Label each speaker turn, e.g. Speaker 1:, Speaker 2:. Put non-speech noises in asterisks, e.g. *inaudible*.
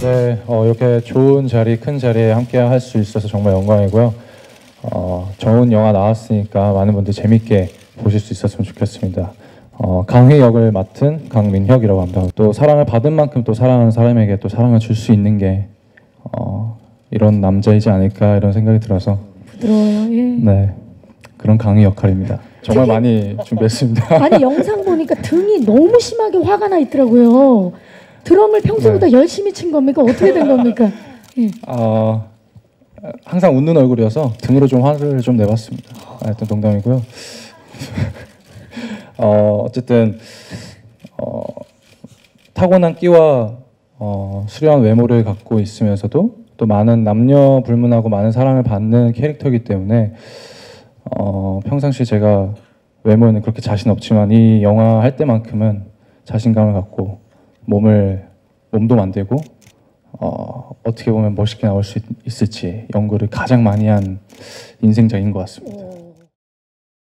Speaker 1: 네, 어, 이렇게 좋은 자리, 큰 자리에 함께 할 수 있어서 정말 영광이고요. 어, 좋은 영화 나왔으니까 많은 분들 재밌게 보실 수 있었으면 좋겠습니다. 어, 강희 역을 맡은 강민혁이라고 합니다. 또 사랑을 받은 만큼 또 사랑하는 사람에게 또 사랑을 줄 수 있는 게 어, 이런 남자이지 않을까 이런 생각이 들어서
Speaker 2: 부드러워요. 예.
Speaker 1: 네 그런 강희 역할입니다. 정말
Speaker 2: 되게-
Speaker 1: 많이 준비했습니다.
Speaker 2: 아니 영상 보니까 등이 너무 심하게 화가 나 있더라고요. 드럼을 평소보다
Speaker 1: 네.
Speaker 2: 열심히 친 겁니까? 어떻게 된 겁니까? 예. *laughs*
Speaker 1: 어, 항상 웃는 얼굴이어서 등으로 좀 화를 좀 내봤습니다. 하여튼 농담이고요. *laughs* 어, 어쨌든 어, 타고난 끼와 어, 수려한 외모를 갖고 있으면서도 또 많은 남녀 불문하고 많은 사랑을 받는 캐릭터이기 때문에 어, 평상시 제가 외모에는 그렇게 자신 없지만 이 영화 할 때만큼은 자신감을 갖고 몸을 몸도 만들고 어, 어떻게 보면 멋있게 나올 수 있, 있을지 연구를 가장 많이 한 인생작인 것 같습니다.